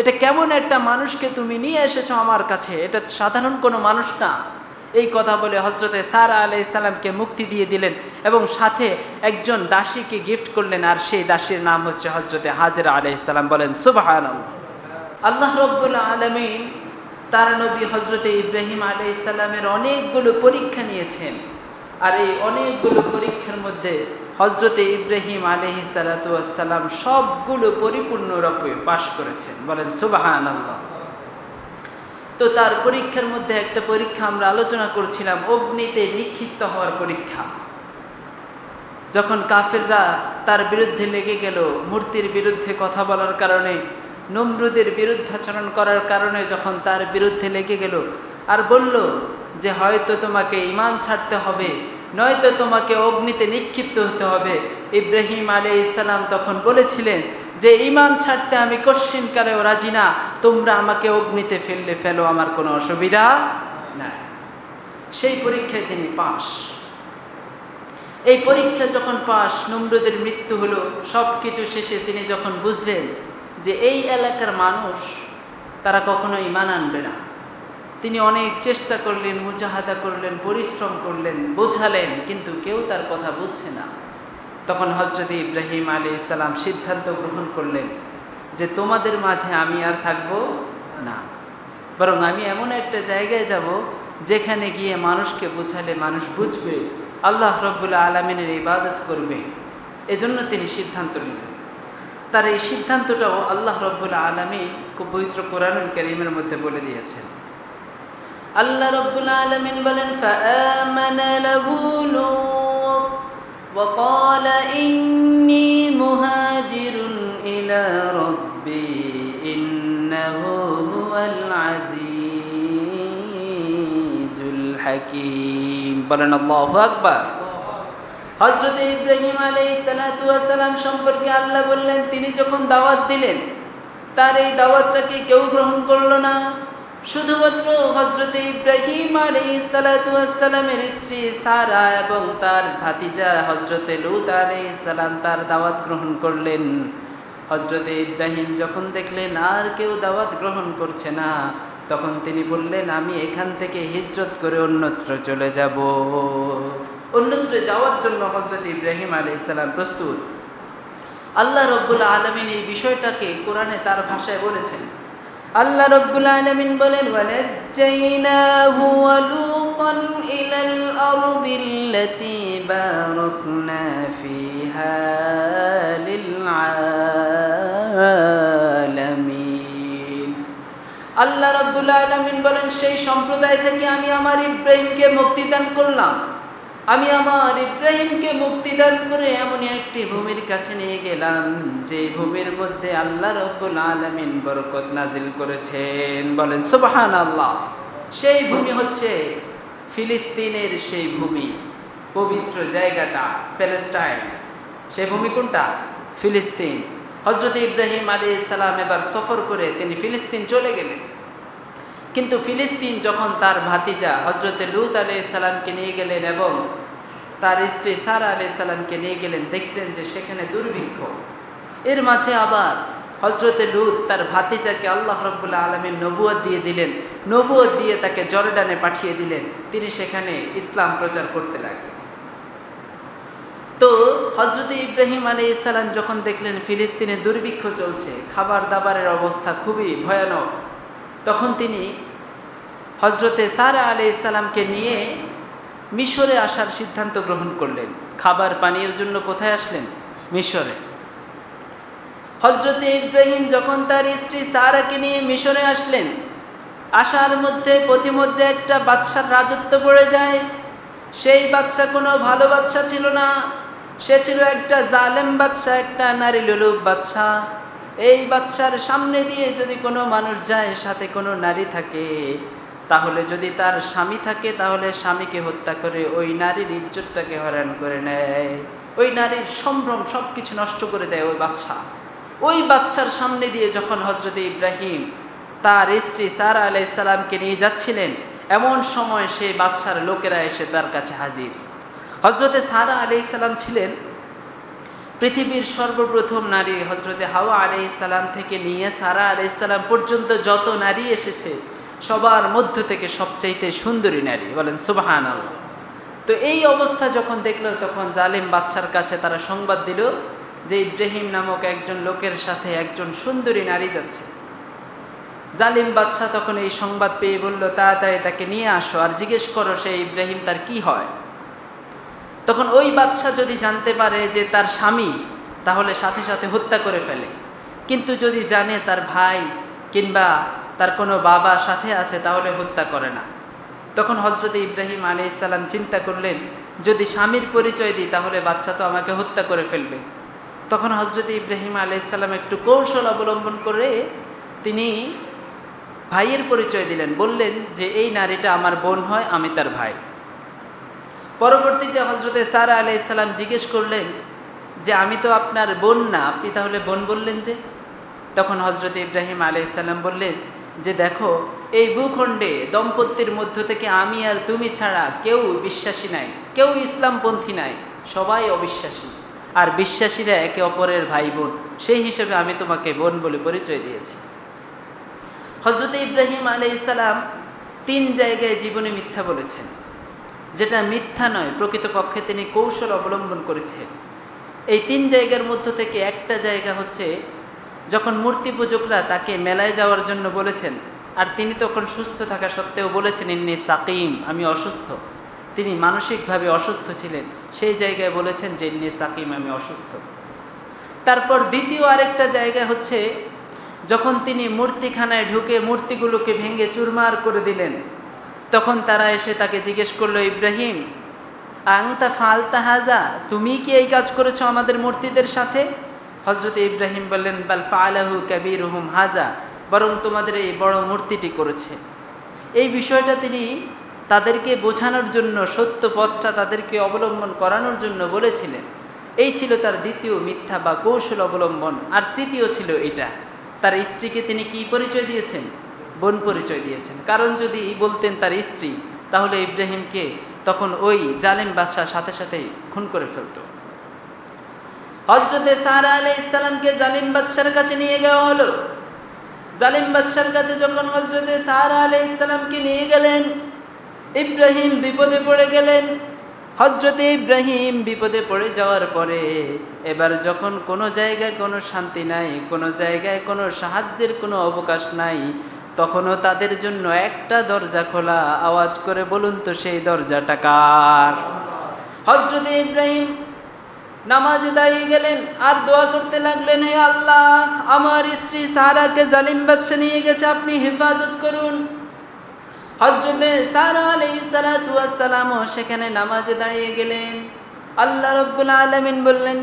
এটা কেমন একটা মানুষকে তুমি নিয়ে এসেছ আমার কাছে? এটা সাধারণ কোনো মানুষ না। এই কথা বলে হজরতে সারা আলাই ইসলামকে মুক্তি দিয়ে দিলেন এবং সাথে একজন দাসীকে গিফট করলেন আর সেই দাসীর নাম হচ্ছে হজরতে হাজরা আলাই ইসলাম বলেন সুবাহ আল্লাহ রব্বুল আলমিন তার নবী হজরতে ইব্রাহিম ইসলামের অনেকগুলো পরীক্ষা নিয়েছেন। আর এই অনেকগুলো পরীক্ষার মধ্যে হজরতে ইব্রাহিম আলহি সালাতাম সবগুলো পরিপূর্ণরূপে পাশ করেছেন। বলেন সুবাহান আল্লাহ তো তার পরীক্ষার মধ্যে একটা পরীক্ষা আমরা আলোচনা করছিলাম, অগ্নিতে নিক্ষিপ্ত হওয়ার পরীক্ষা। যখন কাফেররা তার বিরুদ্ধে লেগে গেল, মূর্তির বিরুদ্ধে কথা বলার কারণে, নমরুদের বিরুদ্ধাচরণ করার কারণে যখন তার বিরুদ্ধে লেগে গেল, আর বলল যে হয়তো তোমাকে ইমান ছাড়তে হবে, নয়তো তোমাকে অগ্নিতে নিক্ষিপ্ত হতে হবে। ইব্রাহিম আলী ইসলাম তখন বলেছিলেন যে ইমান ছাড়তে আমি কশ্চিনকালেও রাজি না। তোমরা আমাকে অগ্নিতে ফেললে ফেলো, আমার কোনো অসুবিধা নাই। সেই পরীক্ষায় তিনি পাশ। এই পরীক্ষা যখন পাশ, নমরুদের মৃত্যু হলো সব কিছু শেষে তিনি যখন বুঝলেন যে, এই এলাকার মানুষ তারা কখনো ইমান আনবে না। তিনি অনেক চেষ্টা করলেন, মুজাহাদা করলেন, পরিশ্রম করলেন, বোঝালেন, কিন্তু কেউ তার কথা বুঝছে না। তখন হজরত ইব্রাহিম আলী ইসলাম সিদ্ধান্ত গ্রহণ করলেন যে তোমাদের মাঝে আমি আর থাকব না। বরং আমি এমন একটা জায়গায় যাব যেখানে গিয়ে মানুষকে বোঝালে মানুষ বুঝবে, আল্লাহ রব্বুল্লা আলমিনের ইবাদত করবে। এজন্য তিনি সিদ্ধান্ত নিলেন। তার এই সিদ্ধান্তটাও আল্লাহ রব্বুল্লা আলমী পবিত্র কোরআনুল করিমের মধ্যে বলে দিয়েছেন। আল্লাহ রব্বুল আলমিন বলেন فآمن له لوط وقال إني مهاجر إلى ربي إنه هو العزيز الحكيم বলেন আল্লাহু আকবার হজরত ইব্রাহিম আলাই সালাম সম্পর্কে আল্লাহ বললেন তিনি যখন দাওয়াত দিলেন তার এই দাওয়াতটাকে কেউ গ্রহণ করলো না শুধুমাত্র হজরত ইব্রাহিম আলী সালাতামের স্ত্রী সারা এবং তার ভাতিজা হজরত লুত আলী সালাম তার দাওয়াত গ্রহণ করলেন। হজরত ইব্রাহিম যখন দেখলেন আর কেউ দাওয়াত গ্রহণ করছে না, তখন তিনি বললেন, আমি এখান থেকে হিজরত করে অন্যত্র চলে যাব। অন্যত্র যাওয়ার জন্য হজরত ইব্রাহিম আলী ইসলাম প্রস্তুত। আল্লাহ রব্বুল আলমিন এই বিষয়টাকে কোরআনে তার ভাষায় বলেছেন। আল্লাহ রব্বুল আলামিন বলেন, ওয়ানাজ্জাইনাহু ওয়া লূতান ইলাল আরদিল্লাতী বারাকনা ফিহা লিল আলামিন। আল্লাহ রব্বুল আলামিন বলেন, সেই সম্প্রদায় থেকে আমি আমার ইব্রাহিমকে মুক্তি দান করলাম। আমি আমার ইব্রাহিমকে মুক্তিদান করে এমন একটি ভূমির কাছে নিয়ে গেলাম, যে ভূমির মধ্যে আল্লাহ রব্বুল আলমিন বরকত নাজিল করেছেন। বলেন সুবাহান আল্লাহ সেই ভূমি হচ্ছে ফিলিস্তিনের সেই ভূমি, পবিত্র জায়গাটা প্যালেস্টাইন। সেই ভূমি কোনটা? ফিলিস্তিন। হজরত ইব্রাহিম আলী ইসলাম এবার সফর করে তিনি ফিলিস্তিন চলে গেলেন। কিন্তু ফিলিস্তিন যখন তার ভাতিজা হজরতে লুত আলি সাল্লামকে নিয়ে গেলেন এবং তার স্ত্রী সারা আলি সাল্লামকে নিয়ে গেলেন, দেখলেন যে সেখানে দুর্ভিক্ষ। এর মাঝে আবার হজরতে লুত তার ভাতিজাকে আল্লাহ রব্বুল্লা আলমীর নবুয়ত দিয়ে দিলেন। নবুয়ত দিয়ে তাকে জর্ডানে পাঠিয়ে দিলেন। তিনি সেখানে ইসলাম প্রচার করতে লাগলেন। তো হজরত ইব্রাহিম আলী ইসলাম যখন দেখলেন ফিলিস্তিনে দুর্ভিক্ষ চলছে, খাবার দাবারের অবস্থা খুবই ভয়ানক, তখন তিনি হজরতে সারা আলি ইসালামকে নিয়ে মিশরে আসার সিদ্ধান্ত গ্রহণ করলেন। খাবার পানীয়ের জন্য কোথায় আসলেন? মিশরে। হজরতে ইব্রাহিম যখন তার স্ত্রী সারাকে নিয়ে মিশরে আসলেন, আসার মধ্যে প্রতিমধ্যে একটা বাদশার রাজত্ব পড়ে যায়। সেই বাদশা কোনো ভালো বাদশা ছিল না। সে ছিল একটা জালেম বাদশা, একটা নারী লুলুপ বাদশা। এই বাচ্চার সামনে দিয়ে যদি কোনো মানুষ যায়, সাথে কোনো নারী থাকে তাহলে যদি তার স্বামী থাকে, তাহলে স্বামীকে হত্যা করে ওই নারীর ইজ্জতটাকে হরণ করে নেয়। ওই নারীর সম্ভ্রম সব কিছু নষ্ট করে দেয় ওই বাচ্চা। ওই বাচ্চার সামনে দিয়ে যখন হজরত ইব্রাহিম তার স্ত্রী সারা আলাইসাল্লামকে নিয়ে যাচ্ছিলেন, এমন সময় সেই বাচ্চার লোকেরা এসে তার কাছে হাজির। হজরতে সারা আলাইসাল্লাম ছিলেন পৃথিবীর সর্বপ্রথম নারী। হজরতে হাওয়া আলাইসাল্লাম থেকে নিয়ে সারা আলাইসাল্লাম পর্যন্ত যত নারী এসেছে সবার মধ্য থেকে সবচাইতে সুন্দরী নারী, বলেন সুবাহান তো এই অবস্থা যখন দেখল, তখন জালিম বাদশার কাছে তারা সংবাদ দিল যে ইব্রাহিম নামক একজন লোকের সাথে একজন সুন্দরী নারী যাচ্ছে। জালিম বাদশাহ তখন এই সংবাদ পেয়ে বলল, তাড়াতাড়ি তাকে নিয়ে আসো আর জিজ্ঞেস করো সে ইব্রাহিম তার কি হয়? তখন ওই বাদশাহ যদি জানতে পারে যে তার স্বামী, তাহলে সাথে সাথে হত্যা করে ফেলে। কিন্তু যদি জানে তার ভাই কিংবা তার কোনো বাবা সাথে আছে তাহলে হত্যা করে না। তখন হজরত ইব্রাহিম আলি ইসাল্লাম চিন্তা করলেন, যদি স্বামীর পরিচয় দিই তাহলে বাচ্চা তো আমাকে হত্যা করে ফেলবে। তখন হজরত ইব্রাহিম আলি ইসাল্লাম একটু কৌশল অবলম্বন করে তিনি ভাইয়ের পরিচয় দিলেন, বললেন যে, এই নারীটা আমার বোন হয়, আমি তার ভাই। পরবর্তীতে হজরতে সারা আলাই ইসলাম জিজ্ঞেস করলেন যে, আমি তো আপনার বোন না, আপনি তাহলে বোন বললেন যে? তখন হজরত ইব্রাহিম আলাই ইসলাম বললেন, যে দেখো, এই ভূখণ্ডে দম্পতির মধ্য থেকে আমি আর তুমি ছাড়া কেউ বিশ্বাসী নাই, কেউ ইসলামপন্থী নাই, সবাই অবিশ্বাসী। আর বিশ্বাসীরা একে অপরের ভাই বোন সেই হিসেবে আমি তোমাকে বোন বলে পরিচয় দিয়েছি। হজরত ইব্রাহিম আলাই ইসলাম তিন জায়গায় জীবনে মিথ্যা বলেছেন, যেটা মিথ্যা নয়, প্রকৃতপক্ষে তিনি কৌশল অবলম্বন করেছেন। এই তিন জায়গার মধ্য থেকে একটা জায়গা হচ্ছে যখন মূর্তি পূজকরা তাকে মেলায় যাওয়ার জন্য বলেছেন, আর তিনি তখন সুস্থ থাকা সত্ত্বেও বলেছেন, ইন্নি সাকিম, আমি অসুস্থ। তিনি মানসিকভাবে অসুস্থ ছিলেন। সেই জায়গায় বলেছেন যে, ইন্নি সাকিম, আমি অসুস্থ। তারপর দ্বিতীয় আরেকটা জায়গা হচ্ছে, যখন তিনি মূর্তিখানায় ঢুকে মূর্তিগুলোকে ভেঙে চুরমার করে দিলেন, তখন তারা এসে তাকে জিজ্ঞেস করল, ইব্রাহিম আংতা ফালতা হাজা, তুমি কি এই কাজ করেছ আমাদের মূর্তিদের সাথে? হজরত ইব্রাহিম বললেন, বাল ফালাহু কবির হুম হাজা বরং তোমাদের এই বড় মূর্তিটি করেছে। এই বিষয়টা তিনি তাদেরকে বোঝানোর জন্য, সত্য পথটা তাদেরকে অবলম্বন করানোর জন্য বলেছিলেন। এই ছিল তার দ্বিতীয় মিথ্যা বা কৌশল অবলম্বন। আর তৃতীয় ছিল এটা। তার স্ত্রীকে তিনি কি পরিচয় দিয়েছেন? বোন পরিচয় দিয়েছেন। কারণ যদি বলতেন তার স্ত্রী, তাহলে ইব্রাহিমকে তখন ওই জালেম বাদশার সাথে সাথে খুন করে ফেলত। হজরতে সারা আলাই ইসলামকে জালিম বাদশার কাছে নিয়ে যাওয়া হলো। জালিম বাদশার কাছে যখন হজরতে সারা আলাই ইসলামকে নিয়ে গেলেন, ইব্রাহিম বিপদে পড়ে গেলেন। হজরতে ইব্রাহিম বিপদে পড়ে যাওয়ার পরে এবার যখন কোনো জায়গায় কোনো শান্তি নাই, কোনো জায়গায় কোনো সাহায্যের কোনো অবকাশ নাই, তখনও তাদের জন্য একটা দরজা খোলা আওয়াজ করে বলুন তো সেই দরজাটা কার? হজরত ইব্রাহিম নামাজে দাঁড়িয়ে গেলেন, আর দোয়া করতে লাগলেন, হে আল্লাহ, আমার স্ত্রী সারাকে জালিম বাদশা নিয়ে গেছে, আপনি হেফাজত করুন। হজরতে সারা আলাই সালাতামও সেখানে নামাজে দাঁড়িয়ে গেলেন। আল্লাহ রব্বুল আলমিন বললেন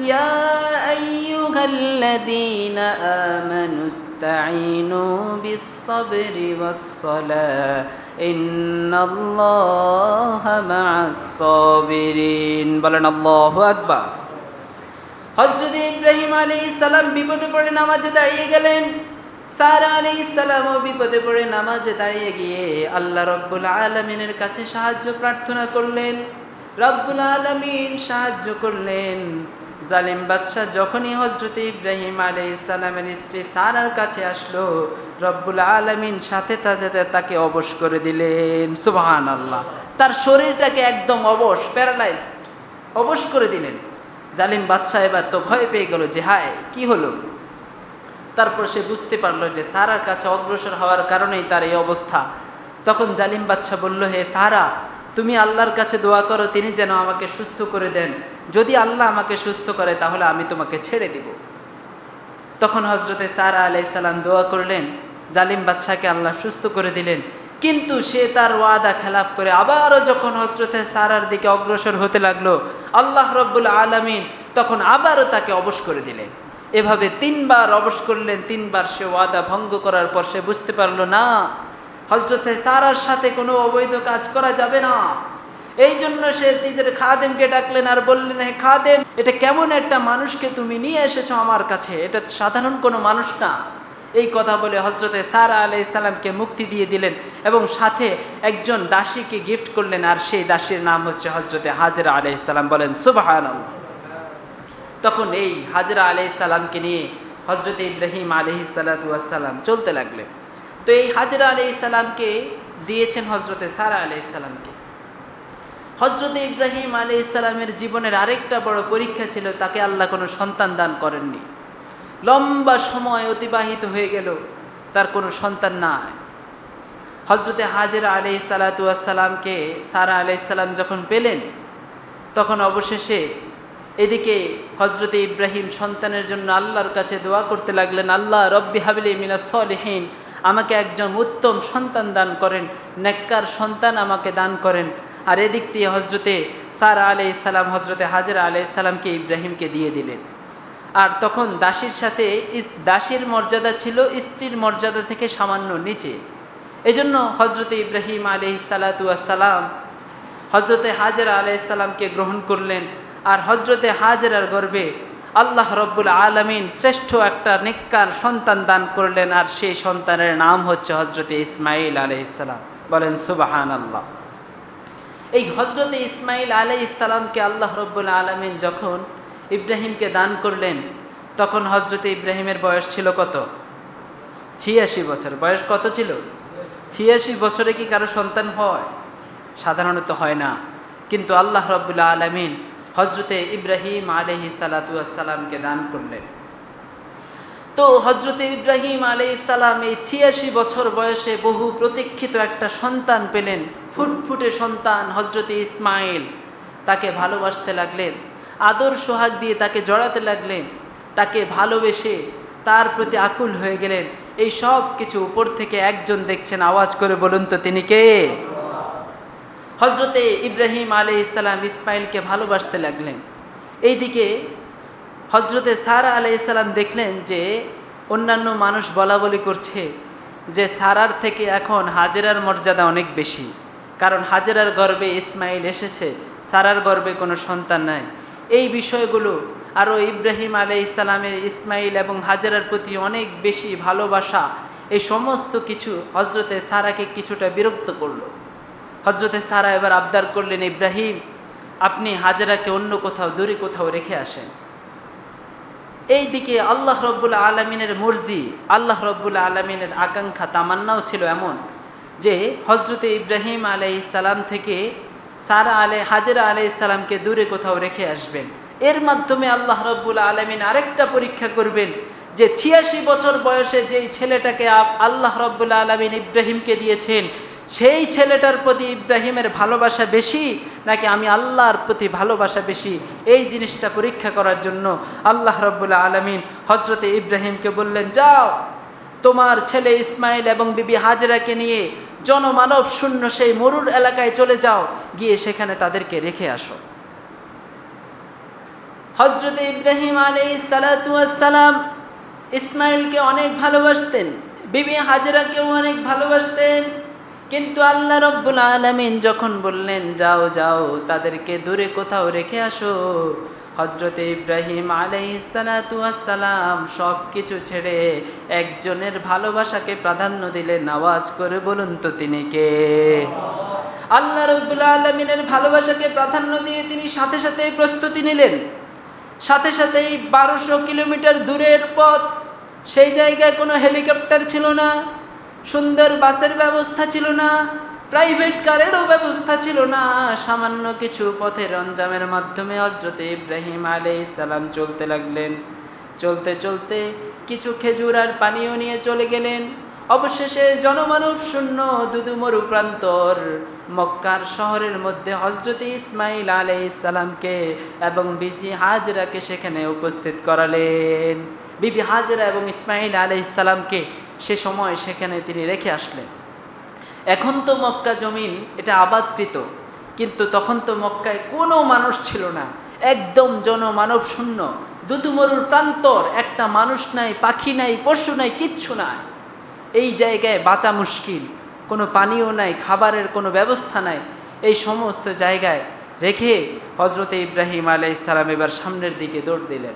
বলেন, আল্লাহু আকবার। হযরত ইব্রাহিম আলাইহিস সালাম বিপদে পড়ে নামাজে দাঁড়িয়ে গেলেন। সারা আলি ইসলামও বিপদে পড়ে নামাজে দাঁড়িয়ে গিয়ে আল্লাহ রব্বুল আলমিনের কাছে সাহায্য প্রার্থনা করলেন। রব্বুল আলমিন সাহায্য করলেন। জালিম বাদশাহ যখনই হজরত ইব্রাহিম আলি ইসলামের স্ত্রী সারার কাছে আসলো, রব্বুল আলমিন সাথে সাথে তাকে অবশ করে দিলেন। সুবাহান আল্লাহ তার শরীরটাকে একদম অবশ প্যারালাইজ অবশ করে দিলেন। জালিম বাদশাহ এবার তো ভয় পেয়ে গেল যে, হায়, কি হলো? তারপর সে বুঝতে পারল যে, সারার কাছে অগ্রসর হওয়ার কারণেই তার এই অবস্থা। তখন জালিম বাদশাহ বলল, হে সারা, তুমি আল্লাহর কাছে দোয়া করো, তিনি যেন আমাকে সুস্থ করে দেন। যদি আল্লাহ আমাকে সুস্থ করে, তাহলে আমি তোমাকে ছেড়ে দিব। তখন হজরতে সারা আলাই সালাম দোয়া করলেন। জালিম বাদশাহকে আল্লাহ সুস্থ করে দিলেন। কিন্তু সে তার ওয়াদা খেলাফ করে আবারও যখন হজরতে সারার দিকে অগ্রসর হতে লাগল, আল্লাহ রব্বুল আলমিন তখন আবারও তাকে অবশ করে দিলেন। এভাবে তিনবার অবশ করলেন, তিনবার সে ওয়াদা ভঙ্গ করার পর সে বুঝতে পারল, না হজরতে সারার সাথে কোনো অবৈধ কাজ করা যাবে না। এই জন্য সে নিজের খাদেমকে ডাকলেন আর বললেন, হে খাদেম, এটা কেমন একটা মানুষকে তুমি নিয়ে এসেছ আমার কাছে? এটা সাধারণ কোনো মানুষ না। এই কথা বলে হজরতে সারা আলাই ইসলামকে মুক্তি দিয়ে দিলেন এবং সাথে একজন দাসীকে গিফট করলেন, আর সেই দাসীর নাম হচ্ছে হজরতে হাজিরা আলাই ইসলাম বলেন সুবাহ তখন এই হাজরা আলি সালামকে নিয়ে হজরত ইব্রাহিম আলহি সালাতাম চলতে লাগলেন। তো এই হাজরা আলি সালামকে দিয়েছেন হজরতে সারা আলি সালামকে। হজরত ইব্রাহিম আলি ইসলামের জীবনের আরেকটা বড় পরীক্ষা ছিল, তাকে আল্লাহ কোনো সন্তান দান করেননি। লম্বা সময় অতিবাহিত হয়ে গেল, তার কোনো সন্তান নাই। হজরতে হাজির আলি সালাতামকে সারা আলাইসাল্লাম যখন পেলেন, তখন অবশেষে এদিকে হজরতে ইব্রাহিম সন্তানের জন্য আল্লাহর কাছে দোয়া করতে লাগলেন, আল্লাহ রব্বি হাবিলি মিনা সলিহীন, আমাকে একজন উত্তম সন্তান দান করেন, নেককার সন্তান আমাকে দান করেন। আর এদিক দিয়ে হজরতে সারা আলি ইসালাম হজরতে হাজরা আলি ইসালামকে ইব্রাহিমকে দিয়ে দিলেন। আর তখন দাসীর সাথে দাসীর মর্যাদা ছিল স্ত্রীর মর্যাদা থেকে সামান্য নিচে। এজন্য হজরতে ইব্রাহিম আলি সালাতাম হজরতে হাজরা আলি ইসালামকে গ্রহণ করলেন আর হজরতে হাজরার গর্বে আল্লাহ রব্বুল আলমিন শ্রেষ্ঠ একটা নেককার সন্তান দান করলেন আর সেই সন্তানের নাম হচ্ছে হজরতে ইসমাইল আলি ইসালাম বলেন সুবাহান আল্লাহ এই হজরতে ইসমাইল আলাই ইসলামকে আল্লাহ রব্বুল আলমিন যখন ইব্রাহিমকে দান করলেন, তখন হজরতে ইব্রাহিমের বয়স ছিল কত? ছিয়াশি বছর। বয়স কত ছিল? ছিয়াশি বছরে কি কারও সন্তান হয়? সাধারণত হয় না। কিন্তু আল্লাহ রব্বুল্লা আলমিন হজরতে ইব্রাহিম আলহি সালাতামকে দান করলেন। তো হজরতে ইব্রাহিম আলি ইসালাম এই ছিয়াশি বছর বয়সে বহু প্রতীক্ষিত একটা সন্তান পেলেন। ফুটফুটে সন্তান হজরতে ইসমাইল। তাকে ভালোবাসতে লাগলেন। আদর সোহাগ দিয়ে তাকে জড়াতে লাগলেন, তাকে ভালোবেসে তার প্রতি আকুল হয়ে গেলেন। এই সব কিছু উপর থেকে একজন দেখছেন, আওয়াজ করে বলুন তো তিনি কে? হজরতে ইব্রাহিম আলি ইসলাম ইসমাইলকে ভালোবাসতে লাগলেন। এইদিকে হজরতে সারা আলাই ইসলাম দেখলেন যে অন্যান্য মানুষ বলা বলি করছে যে সারার থেকে এখন হাজেরার মর্যাদা অনেক বেশি। কারণ হাজেরার গর্বে ইসমাইল এসেছে, সারার গর্বে কোনো সন্তান নাই। এই বিষয়গুলো আরও ইব্রাহিম আলাই ইসলামের ইসমাইল এবং হাজারার প্রতি অনেক বেশি ভালোবাসা, এই সমস্ত কিছু হজরতে সারাকে কিছুটা বিরক্ত করল। হজরতে সারা এবার আবদার করলেন, ইব্রাহিম, আপনি হাজেরাকে অন্য কোথাও, দূরে কোথাও রেখে আসেন। এই দিকে আল্লাহ রব্বুল আলমিনের মর্জি, আল্লাহ রব্বুল আলমিনের আকাঙ্ক্ষা, তামান্নাও ছিল এমন যে হজরতে ইব্রাহিম আলাই থেকে সারা আলে, হাজেরা আলাই সালামকে দূরে কোথাও রেখে আসবেন। এর মাধ্যমে আল্লাহ রব্বুল আলমিন আরেকটা পরীক্ষা করবেন যে ছিয়াশি বছর বয়সে যেই ছেলেটাকে আল্লাহ রব্বুল আলমিন ইব্রাহিমকে দিয়েছেন, সেই ছেলেটার প্রতি ইব্রাহিমের ভালোবাসা বেশি নাকি আমি আল্লাহর প্রতি ভালোবাসা বেশি? এই জিনিসটা পরীক্ষা করার জন্য আল্লাহ রব্বুল্লা আলমিন হজরতে ইব্রাহিমকে বললেন, যাও। তোমার ছেলে ইসমাইল এবং বিবি হাজরাকে নিয়ে জনমানব শূন্য সেই মরুর এলাকায় চলে যাও, গিয়ে সেখানে তাদেরকে রেখে আসো। হজরতে ইব্রাহিম আলী সালাতাম ইসমাইলকে অনেক ভালোবাসতেন, বিবি হাজরাকেও অনেক ভালোবাসতেন। কিন্তু আল্লাহ রব্বুল আলমিন যখন বললেন, যাও যাও, তাদেরকে দূরে কোথাও রেখে আসো। হজরত ইব্রাহিম আলাইসালাম সব কিছু ছেড়ে একজনের ভালোবাসাকে প্রাধান্য দিলেন আওয়াজ করে বলুন তো তিনি কে? আল্লাহ রব্বুল আলমিনের ভালোবাসাকে প্রাধান্য দিয়ে তিনি সাথে সাথেই প্রস্তুতি নিলেন। সাথে সাথেই বারোশো কিলোমিটার দূরের পথ, সেই জায়গায় কোনো হেলিকপ্টার ছিল না, সুন্দর বাসের ব্যবস্থা ছিল না প্রাইভেট কারেরও ব্যবস্থা ছিল না। সামান্য কিছু পথের অঞ্জামের মাধ্যমে হজরতে ইব্রাহিম আলে ইসালাম চলতে লাগলেন। চলতে চলতে কিছু খেজুর আর পানীয় নিয়ে চলে গেলেন। অবশেষে জনমানব শূন্য দুদুমরু প্রান্তর মক্কার শহরের মধ্যে হজরত ইসমাইল আলে ইসলামকে এবং বিজি হাজরাকে সেখানে উপস্থিত করালেন। বিবি হাজরা এবং ইসমাইল আলে ইসলামকে সে সময় সেখানে তিনি রেখে আসলেন। এখন তো মক্কা জমিন, এটা আবাদকৃত। কিন্তু তখন তো মক্কায় কোনো মানুষ ছিল না। একদম জনমানব শূন্য। দুদুমরুর প্রান্তর, একটা মানুষ নাই, পাখি নাই, পশু নাই, কিচ্ছু নাই। এই জায়গায় বাঁচা মুশকিল। কোনো পানীয় নাই, খাবারের কোনো ব্যবস্থা নাই। এই সমস্ত জায়গায় রেখে হজরতে ইব্রাহিম আলাই ইসালাম এবার সামনের দিকে দৌড় দিলেন।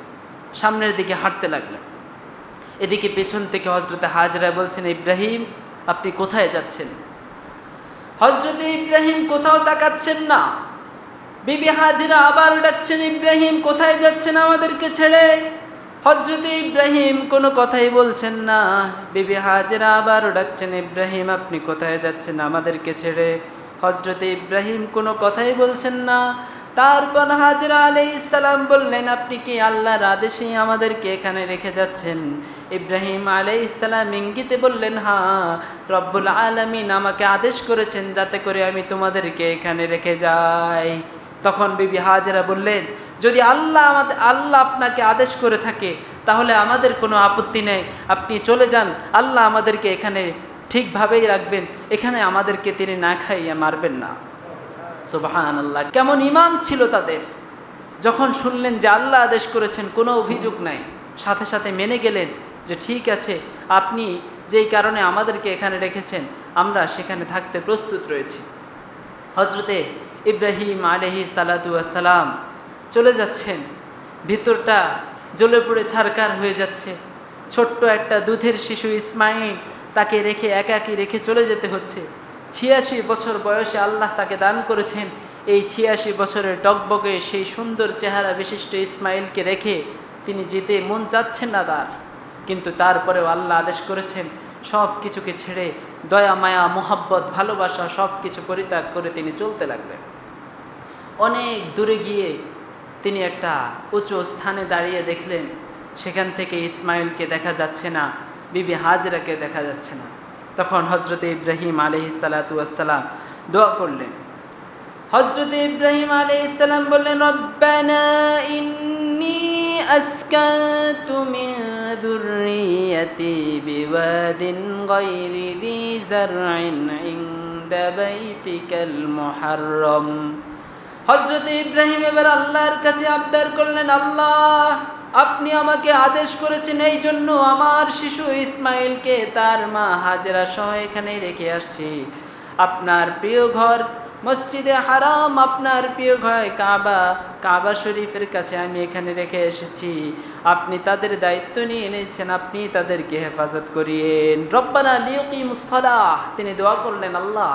সামনের দিকে হাঁটতে লাগলেন। এদিকে পেছন থেকে হজরতে হাজরা বলছেন, ইব্রাহিম, আপনি কোথায় যাচ্ছেন? হজরতে ইব্রাহিম কোথাও তাকাচ্ছেন না। বিবি হাজিরা আবার ডাকছেন, ইব্রাহিম, কোথায় যাচ্ছেন আমাদেরকে ছেড়ে? হজরত ইব্রাহিম কোনো কথাই বলছেন না। বিবি হাজিরা আবার ডাকছেন, ইব্রাহিম, আপনি কোথায় যাচ্ছেন আমাদেরকে ছেড়ে? হজরত ইব্রাহিম কোনো কথাই বলছেন না। তারপর হাজরা আলাই ইসালাম বললেন, আপনি কি আল্লাহর আদেশেই আমাদেরকে এখানে রেখে যাচ্ছেন? ইব্রাহিম আলাই ইসালাম ইঙ্গিতে বললেন, হা, রব্বুল আলমিন আমাকে আদেশ করেছেন যাতে করে আমি তোমাদেরকে এখানে রেখে যাই। তখন বিবি হাজেরা বললেন, যদি আল্লাহ আমাদের আল্লাহ আপনাকে আদেশ করে থাকে, তাহলে আমাদের কোনো আপত্তি নেই। আপনি চলে যান, আল্লাহ আমাদেরকে এখানে ঠিকভাবেই রাখবেন। এখানে আমাদেরকে তিনি না খাইয়া মারবেন না। সুবাহান আল্লাহ কেমন ইমান ছিল তাদের? যখন শুনলেন যে আল্লাহ আদেশ করেছেন, কোনো অভিযোগ নাই। সাথে সাথে মেনে গেলেন যে ঠিক আছে, আপনি যেই কারণে আমাদেরকে এখানে রেখেছেন, আমরা সেখানে থাকতে প্রস্তুত রয়েছি। হজরতে ইব্রাহিম আলহি সালাতাম চলে যাচ্ছেন। ভিতরটা জ্বলে পড়ে ছারকার হয়ে যাচ্ছে। ছোট্ট একটা দুধের শিশু ইসমাইল তাকে রেখে একাকি রেখে চলে যেতে হচ্ছে। ছিয়াশি বছর বয়সে আল্লাহ তাকে দান করেছেন। এই ছিয়াশি বছরের টকবগে সেই সুন্দর চেহারা বিশিষ্ট ইসমাইলকে রেখে তিনি যেতে মন চাচ্ছেন না তার। কিন্তু তারপরেও আল্লাহ আদেশ করেছেন, সব কিছুকে ছেড়ে দয়া, মায়া, মোহাব্বত, ভালোবাসা সব কিছু পরিত্যাগ করে তিনি চলতে লাগলেন। অনেক দূরে গিয়ে তিনি একটা উঁচু স্থানে দাঁড়িয়ে দেখলেন। সেখান থেকে ইসমাইলকে দেখা যাচ্ছে না, বিবি হাজরাকে দেখা যাচ্ছে না। তখন হজরত ইব্রাহিম আলহি সালাতাম দোয়া করলেন হজরত ইব্রাহিম আলহ ইসলাম বললেন রব্বানা ইন্নি أسكنت من ذريتي بواد غير ذي زرع عند بيتك المحرم হজরত ইব্রাহিম এবার আল্লাহর কাছে আবদার করলেন আল্লাহ আপনি আমাকে আদেশ করেছেন, এই জন্য আমার শিশু ইসমাইলকে তার মা হাজেরা সহ এখানে রেখে আসছি। আপনার প্রিয় ঘর মসজিদে হারাম, আপনার প্রিয় ঘর কাবা কাবা শরীফের কাছে আমি এখানে রেখে এসেছি। আপনি তাদের দায়িত্ব নিয়ে এনেছেন, আপনি তাদেরকে হেফাজত করিয়েন। রব্বানা লিউকিম সলাহ, তিনি দোয়া করলেন, আল্লাহ,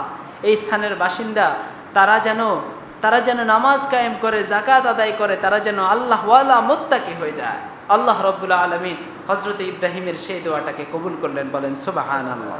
এই স্থানের বাসিন্দা, তারা যেন তারা যেন নামাজ কায়েম করে জাকাত আদায় করে, তারা যেন আল্লাহ ওয়ালা মোত্তাকি হয়ে যায়। আল্লাহ রব্বুল্লা আলমিন হজরত ইব্রাহিমের সেই দোয়াটাকে কবুল করলেন, বলেন সুবাহান আল্লাহ